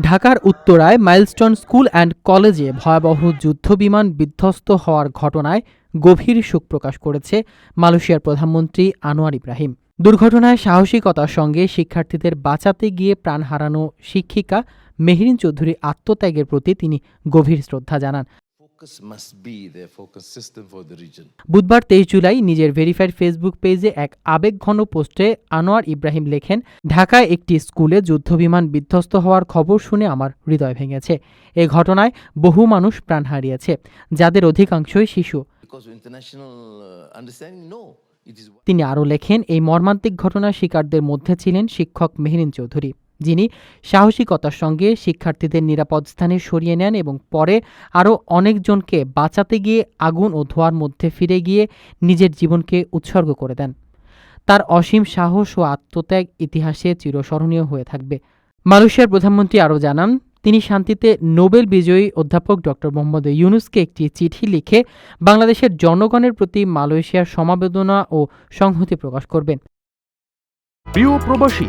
ঢাকার উত্তরায় milestone school and কলেজে ভয়াবহ যুদ্ধবিমান বিধ্বস্ত হওয়ার ঘটনায় গভীর শোক প্রকাশ করেছে মালয়েশিয়ার প্রধানমন্ত্রী আনোয়ার ইব্রাহিম। দুর্ঘটনায় সাহসিকতার সঙ্গে শিক্ষার্থীদের বাঁচাতে গিয়ে প্রাণ হারানো শিক্ষিকা মেহরিন চৌধুরী আত্মত্যাগের প্রতি তিনি গভীর শ্রদ্ধা জানান। বুধবার তেইশ জুলাই নিজের ভেরিফাইড ফেসবুক পেজে এক আবেগঘন পোস্টে আনোয়ার ইব্রাহিম লেখেন ঢাকায় একটি স্কুলে যুদ্ধবিমান বিধ্বস্ত হওয়ার খবর শুনে আমার হৃদয় ভেঙেছে। এ ঘটনায় বহু মানুষ প্রাণ হারিয়েছে যাদের অধিকাংশই শিশু। Uh, তিনি আরও লেখেন এই মর্মান্তিক ঘটনার শিকারদের মধ্যে ছিলেন শিক্ষক মেহরিন চৌধুরী। যিনি সাহসিকতার সঙ্গে শিক্ষার্থীদের নিরাপদ স্থানে সরিয়ে নেন এবং পরে আরও অনেকজনকে বাঁচাতে গিয়ে আগুন ও ধোঁয়ার মধ্যে ফিরে গিয়ে নিজের জীবনকে উৎসর্গ করে দেন। তার অসীম সাহস ও আত্মত্যাগ ইতিহাসে চিরস্মরণীয় হয়ে থাকবে। মালয়েশিয়ার প্রধানমন্ত্রী আরও জানান, তিনি শান্তিতে নোবেল বিজয়ী অধ্যাপক ডক্টর মোহাম্মদ ইউনুসকে একটি চিঠি লিখে বাংলাদেশের জনগণের প্রতি মালয়েশিয়ার সমাবেদনা ও সংহতি প্রকাশ করবেন। প্রিয় প্রবাসী